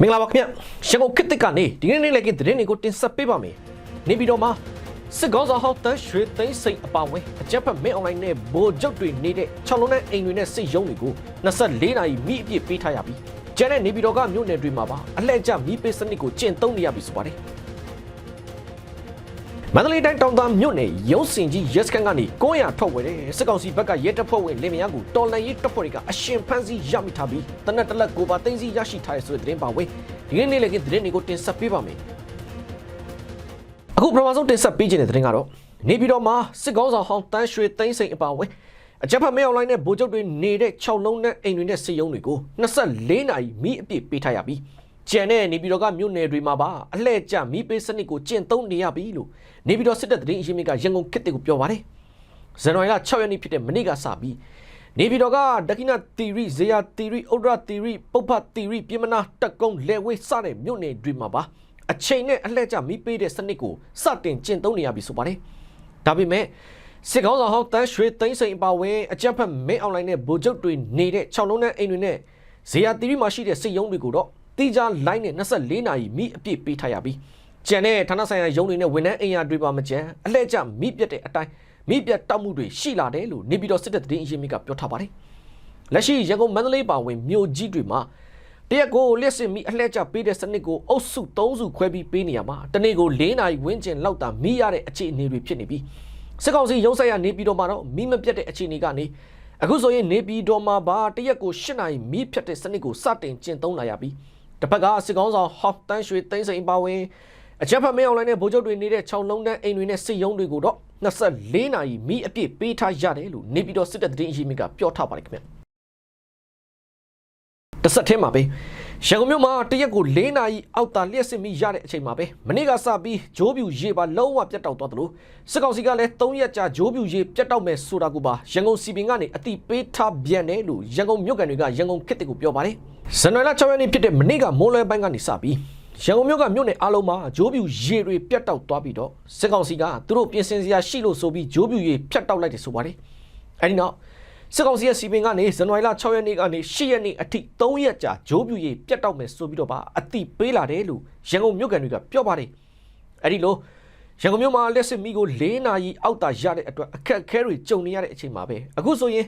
မင်္ဂလာပါခင်ဗျရန်ကုန်ခေတ်သစ်ကနေဒီနေ့နေ့လည်းကသတင်းတွေကိုတင်ဆက်ပေးပါမယ်နေပြည်တော်မှာစစ်ကောင်းဆောင်ဟောက်တန်းရွှေသိန်းစိန်အပါဝင်အကြက်ဖက်မင်းအွန်လိုင်းနဲ့ဗိုလ်ချုပ်တွေနေတဲ့6လုံးနဲ့အိမ်တွေနဲ့စစ်ရုံးတွေကို24နာရီမိအပြည့်ပေးထားရပြီးကျန်တဲ့နေပြည်တော်ကမြို့နယ်တွေမှာပါအလှည့်ကျမိပေးစနစ်ကိုကျင့်သုံးနေရပြီဆိုပါတယ် မန္တလေးတိုင်းတောင်သားမြို့နယ်ရုံးစင်ကြီးရက်စကန်ကနေ900ထုတ်ဝယ်တဲ့စစ်ကောင်စီဘက်ကရဲတပ်ဖွဲ့ဝင်လင်မယားကိုတော်လန်ရေးတပ်ဖွဲ့တွေကအရှင်ဖမ်းဆီးရမိထားပြီးတနက်တလက်ကိုပါသိမ်းဆီးရရှိထားတဲ့ဆိုတဲ့သတင်းပါဝဲဒီကနေ့လည်းကသတင်းတွေကိုတင်ဆက်ပေးပါမယ်အခုပထမဆုံးတင်ဆက်ပေးခြင်းတဲ့သတင်းကတော့နေပြည်တော်မှာစစ်ကောင်းဆောင်ဟောင်းတန်းရွှေသိန်းစိန်အပါဝဲအကြက်ဖက်မဲအွန်လိုင်းနဲ့ဗိုလ်ချုပ်တွေနေတဲ့6လုံးနဲ့အိမ်တွေနဲ့စစ်ရုံးတွေကို24နာရီမိအပြည့်ပေးထားရပြီး ကျန်တဲ့နေပြည်တော်ကမြို့နယ်တွေမှာပါအလှည့်ကျမိပေးစနစ်ကိုကျင့်သုံးနေရပြီလို့နေပြည်တော်စစ်တပ်သတင်းအရင်းမြစ်ကရန်ကုန်ခေတ်တွေကိုပြောပါတယ်ဇန်နဝါရီလ6ရက်နေ့ဖြစ်တဲ့မနေ့ကစပြီးနေပြည်တော်ကဒကိနတီရီဇေယတီရီဥဒရတီရီပုပ္ပတီရီပြမနာတက်ကုန်းလေဝေးစတဲ့မြို့နယ်တွေမှာပါအချိန်နဲ့အလှည့်ကျမိပေးတဲ့စနစ်ကိုစတင်ကျင့်သုံးနေရပြီဆိုပါတယ်ဒါပေမဲ့စစ်ကောင်းဆောင်ဟောင်းတန်းရွှေသိန်းစိန်အပါဝင်အကြက်ဖက်မင်းအွန်လိုင်းနဲ့ဗိုလ်ချုပ်တွေနေတဲ့6လုံးနဲ့အိမ်တွေနဲ့ဇေယတီရီမှာရှိတဲ့စစ်ရုံးတွေကိုတော့ တီဂျာလိုင်းနဲ့24နာရီမိအပြည့်ပေးထားရပြီးကျန်တဲ့ဌာနဆိုင်ရာရုံးတွေနဲ့ဝန်ထမ်းအိမ်ယာတွေပါမကျန်အလှည့်ကျမိပြတ်တဲ့အတိုင်းမိပြတ်တောက်မှုတွေရှိလာတယ်လို့နေပြည်တော်စစ်တပ်သတင်းအရင်းမြစ်ကပြောထားပါတယ်လက်ရှိရန်ကုန်မန္တလေးပါဝင်မြို့ကြီးတွေမှာတရက်ကိုလက်စစ်မိအလှည့်ကျပေးတဲ့စနစ်ကိုအုပ်စု၃စုခွဲပြီးပေးနေရမှာတနေ့ကို၄နာရီဝန်းကျင်လောက်တာမိရတဲ့အခြေအနေတွေဖြစ်နေပြီးစစ်ကောင်စီရုံးဆိုင်ရာနေပြည်တော်မှာတော့မိမပြတ်တဲ့အခြေအနေကနေအခုဆိုရင်နေပြည်တော်မှာပါတရက်ကို၈နာရီမိဖြတ်တဲ့စနစ်ကိုစတင်ကျင့်သုံးလာရပြီး တစ်ဖက်ကစစ်ကောင်ဆောင်ဟောက်တန်းရွှေသိန်းစိန်ပါဝင်အကြက်ဖက်မင်းအွန်လိုင်းနဲ့ဗိုလ်ချုပ်တွေနေတဲ့6လုံးတန်းအိမ်တွေနဲ့စစ်ရုံးတွေကိုတော့24နာရီမိအပြည့်ပေးထားရတယ်လို့နေပြည်တော်စစ်တပ်သတင်းအရင်းမြစ်ကပြောထားပါတယ်ခင်ဗျတစ်ဆက်တည်းမှာပဲရန်ကုန်မြို့မှာတရက်ကို၄နာရီအောက်တာလျှက်စစ်မိရတဲ့အချိန်မှာပဲမနေ့ကစပြီးဂျိုးပြူရေပါလုံးဝပြတ်တောက်သွားသလိုစစ်ကောင်စီကလည်း၃ရက်ကြာဂျိုးပြူရေပြတ်တောက်မယ်ဆိုတာကိုပါရန်ကုန်စီပင်ကနေအတိပေးထားပြန်တယ်လို့ရန်ကုန်မြို့ကန်တွေကရန်ကုန်ခေတ်တွေကိုပြောပါတယ် ဇန်နဝါရီလ6ရက်နေ့ဖြစ်တဲ့မနေ့ကမိုးလွဲပိုင်းကနေစပြီးရန်ကုန်မြို့ကမြို့နယ်အားလုံးမှာဂျိုးပြူရေတွေပြတ်တောက်သွားပြီးတော့စစ်ကောင်စီကသူတို့ပြင်ဆင်စရာရှိလို့ဆိုပြီးဂျိုးပြူရေဖြတ်တောက်လိုက်တယ်ဆိုပါတယ်အဲဒီနောက်စစ်ကောင်စီရဲ့စီပင်ကနေဇန်နဝါရီလ6ရက်နေ့ကနေ10ရက်နေ့အထိ3ရက်ကြာဂျိုးပြူရေပြတ်တောက်မယ်ဆိုပြီးတော့ပါအတိပေးလာတယ်လို့ရန်ကုန်မြို့ကန်တွေကပြောပါတယ်အဲဒီလိုရန်ကုန်မြို့မှာလက်စစ်မီကို၄နာရီအောက်တာရတဲ့အတွက်အခက်အခဲတွေကြုံနေရတဲ့အချိန်မှာပဲအခုဆိုရင်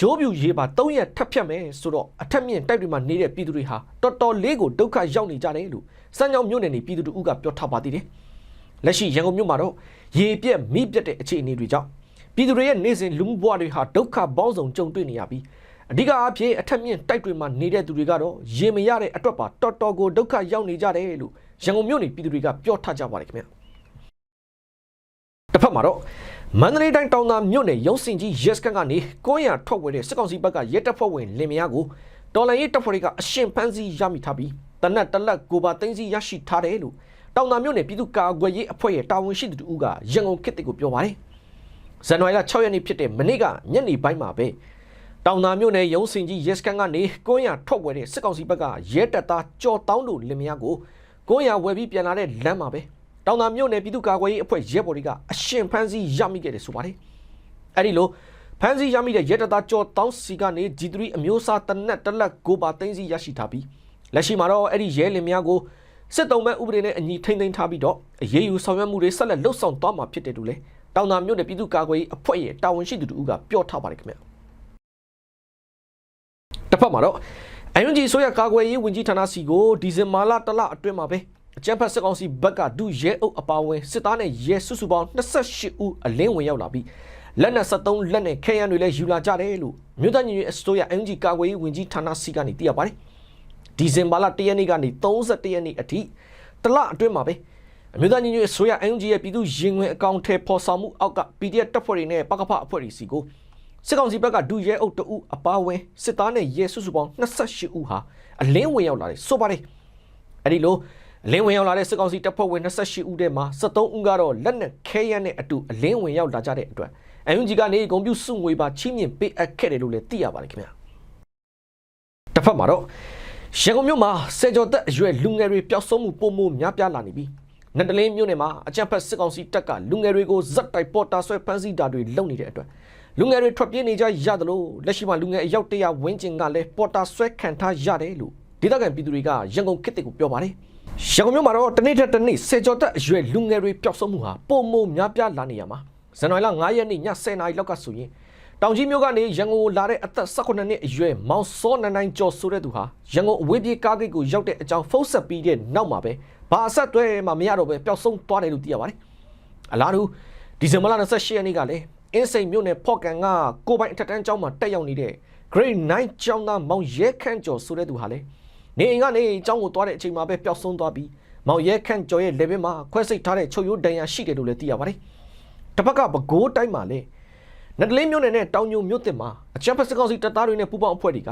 ဂျိုးပြူရေပါ3ရက်ထပ်ဖြတ်မယ်ဆိုတော့အထက်မြင့်တိုက်တွေမှာနေတဲ့ပြည်သူတွေဟာတော်တော်လေးကိုဒုက္ခရောက်နေကြတယ်လို့စမ်းကြောင်းမြို့နယ်နေပြည်သူတို့ကပြောထားပါသေးတယ်လက်ရှိရန်ကုန်မြို့မှာတော့ရေပြက်မိပြက်တဲ့အခြေအနေတွေကြောင့်ပြည်သူတွေရဲ့နေစဉ်လူမှုဘဝတွေဟာဒုက္ခပေါင်းစုံကြုံတွေ့နေရပြီးအဓိကအဖြစ်အထက်မြင့်တိုက်တွေမှာနေတဲ့သူတွေကတော့ရေမရတဲ့အတွက်ပါတော်တော်ကိုဒုက္ခရောက်နေကြတယ်လို့ရန်ကုန်မြို့နေပြည်သူတွေကပြောထားကြပါတယ်ခင်ဗျာတစ်ဖက်မှာတော့ မန္တလေးတိုင်းတောင်သာမြို့နယ်ရုံးစင်ကြီးရက်စကန်ကနေ900ထွက်ဝဲတဲ့စစ်ကောင်စီဘက်ကရဲတပ်ဖွဲ့ဝင်လင်မယားကိုတော်လိုင်းရေးတပ်ဖွဲ့တွေကအရှင်ဖမ်းဆီးရမိထားပြီးတနက်တလက်ကိုပါသိမ်းဆီးရရှိထားတယ်လို့တောင်သာမြို့နယ်ပြည်သူ့ကာကွယ်ရေးအဖွဲ့ရဲ့တာဝန်ရှိသူတူကရန်ကုန်ခေတ်တစ်ကိုပြောပါတယ်ဇန်နဝါရီလ6ရက်နေ့ဖြစ်တဲ့မနေ့ကညနေပိုင်းမှာပဲတောင်သာမြို့နယ်ရုံးစင်ကြီးရက်စကန်ကနေ900ထွက်ဝဲတဲ့စစ်ကောင်စီဘက်ကရဲတပ်သားကြော်တောင်းတို့လင်မယားကို900ဝယ်ပြီးပြန်လာတဲ့လမ်းမှာပဲ တောင်သာမြို့နယ်ပြည်သူ့ကာကွယ်ရေးအဖွဲ့ရဲဘော်တွေကအရှင်ဖမ်းဆီးရမိခဲ့တယ်ဆိုပါတယ်အဲ့ဒီလိုဖမ်းဆီးရမိတဲ့ရဲတပ်သားကြော်တောင်းစီကနေ G3 အမျိုးအစားတနက်တလက်ကိုပါသိမ်းဆီးရရှိထားပြီးလက်ရှိမှာတော့အဲ့ဒီရဲလင်များကိုစစ်တုံးမဲ့ဥပဒေနဲ့အညီထိမ့်သိမ်းထားပြီးတော့အရေးယူဆောင်ရွက်မှုတွေဆက်လက်လှုပ်ဆောင်သွားမှာဖြစ်တယ်လို့လေတောင်သာမြို့နယ်ပြည်သူ့ကာကွယ်ရေးအဖွဲ့ရဲ့တာဝန်ရှိသူတို့ကပြောထားပါတယ်ခင်ဗျတစ်ဖက်မှာတော့အယွန်ဂျီဆိုရကာကွယ်ရေးဝန်ကြီးဌာနစီကိုဒီဇင်ဘာလတလအတွင်းမှာပဲ အကြံဖက်စစ်ကောင်စီဘက်ကဒုရဲအုပ်အပါဝင်စစ်သားနဲ့ရဲစုစုပေါင်း28ဦးအလင်းဝင်ရောက်လာပြီးလက်နက်73လက်နဲ့ခဲယမ်းတွေလည်းယူလာကြတယ်လို့မြို့သားညီရဲ့အစိုးရအန်ဂျီကာကွယ်ရေးဝန်ကြီးဌာနစီကနေသိရပါတယ်ဒီဇင်ဘာလ1ရက်နေ့ကနေ31ရက်နေ့အထိတလအတွင်းမှာပဲအမျိုးသားညီညွတ်ရေးဆိုရအန်ဂျီရဲ့ပြည်သူရင်ဝင်အကောင့်ထဲပေါ်ဆောင်မှုအောက်က PDF တပ်ဖွဲ့တွေနဲ့ပကဖအဖွဲ့တွေစီကိုစစ်ကောင်စီဘက်ကဒုရဲအုပ်တအုပ်အပါဝင်စစ်သားနဲ့ရဲစုစုပေါင်း28ဦးဟာအလင်းဝင်ရောက်လာတယ်ဆိုပါတယ်အဲ့ဒီလို အလင်းဝင်ရောက်လာတဲ့စစ်ကောင်စီတပ်ဖွဲ့ဝင်28ဦးထဲမှာ73ဦးကတော့လက်နက်ခဲယမ်းနဲ့အတူအလင်းဝင်ရောက်လာကြတဲ့အတွက်အန်ဂျီကနေဂုံပြူစုငွေပါချီးမြှင့်ပေးအပ်ခဲ့တယ်လို့လည်းသိရပါတယ်ခင်ဗျာတစ်ဖက်မှာတော့ရန်ကုန်မြို့မှာစေကျော်သက်အရွယ်လူငယ်တွေပျောက်ဆုံးမှုပုံမှုများပြားလာနေပြီးနန္တလင်းမြို့နယ်မှာအကြံဖက်စစ်ကောင်စီတပ်ကလူငယ်တွေကိုဇက်တိုက်ပေါ်တာဆွဲဖမ်းဆီးတာတွေလုပ်နေတဲ့အတွက်လူငယ်တွေထွက်ပြေးနေကြရတယ်လို့လက်ရှိမှာလူငယ်အယောက်100ဝန်းကျင်ကလည်းပေါ်တာဆွဲခံထားရတယ်လို့ဒေသခံပြည်သူတွေကရန်ကုန်ခေတ်တစ်ကိုပြောပါတယ် ရန်ကုန်မြို့မှာတော့တနေ့ထက်တနေ့စေကျော်သက်အရွယ်လူငယ်တွေပျောက်ဆုံးမှုဟာပုံမများပြားလာနေရမှာဇန်နဝါရီလ9ရက်နေ့ည10:00နာရီလောက်ကဆိုရင်တောင်ကြီးမြို့ကနေရန်ကုန်ကိုလာတဲ့အသက်18နှစ်အရွယ်မောင်စောနန်းနိုင်ကျော်ဆိုတဲ့သူဟာရန်ကုန်အဝေးပြေးကားဂိတ်ကိုရောက်တဲ့အကြောင်းဖုန်းဆက်ပြီးတဲ့နောက်မှာပဲဘာအဆက်အသွဲမှမရတော့ပဲပျောက်ဆုံးသွားတယ်လို့သိရပါတယ်အလားတူဒီဇင်ဘာလ28ရက်နေ့ကလည်းအင်းစိန်မြို့နယ်ဖော့ကန်ကကိုပိုင်အထက်တန်းကျောင်းမှာတက်ရောက်နေတဲ့ grade 9ကျောင်းသားမောင်ရဲခန့်ကျော်ဆိုတဲ့သူဟာလေ နေအိမ်ကနေကျောင်းကိုသွားတဲ့အချိန်မှာပဲပျောက်ဆုံးသွားပြီးမောင်ရဲခန့်ကျော်ရဲ့လက်ဘက်မှာခွဲစိတ်ထားတဲ့ချုပ်ရိုးဒဏ်ရာရှိတယ်လို့လည်းသိရပါတယ်။တစ်ဖက်ကပဲဂိုးတိုင်းမှာလေနတလင်းမြို့နယ်နဲ့တောင်ညိုမြို့တစ်မှာအချမ်းဖက်စကောင်စီတပ်သားတွေနဲ့ပူးပေါင်းအဖွဲ့တွေက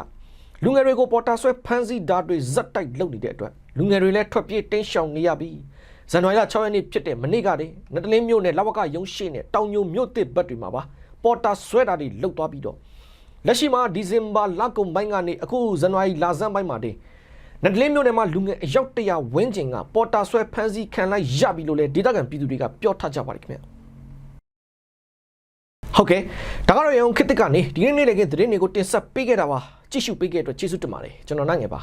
လူငယ်တွေကိုပေါ်တာဆွဲဖမ်းဆီးဓာတ်တွေဇက်တိုက်လုပ်နေတဲ့အတွက်လူငယ်တွေလည်းထွက်ပြေးတင်းရှောင်နေရပြီးဇန်နဝါရီလ6ရက်နေ့ဖြစ်တဲ့မနေ့ကတည်းနတလင်းမြို့နယ်လဝကရုံးရှိနဲ့တောင်ညိုမြို့တစ်ဘက်တွေမှာပါပေါ်တာဆွဲတာတွေလုပ်သွားပြီးတော့လက်ရှိမှာဒီဇင်ဘာလကုန်ပိုင်းကနေအခုဇန်နဝါရီလဆန်းပိုင်းမှာတင် နဒလင်းမြို့နယ်မှာလူငယ်အယောက်တရာဝန်းကျင်ကပေါ်တာဆွဲဖမ်းဆီးခံလိုက်ရပြီလို့လည်းဒေသခံပြည်သူတွေကပြောထားကြပါတယ်ခင်ဗျဟုတ်ကဲ့ဒါကတော့ရုံခစ်တစ်ကနေဒီနေ့နေ့လည်းကသတင်းတွေကိုတင်ဆက်ပေးခဲ့တာပါကြည့်ရှုပေးခဲ့တဲ့အတွက်ကျေးဇူးတင်ပါတယ်ကျွန်တော်နိုင်ငယ်ပါ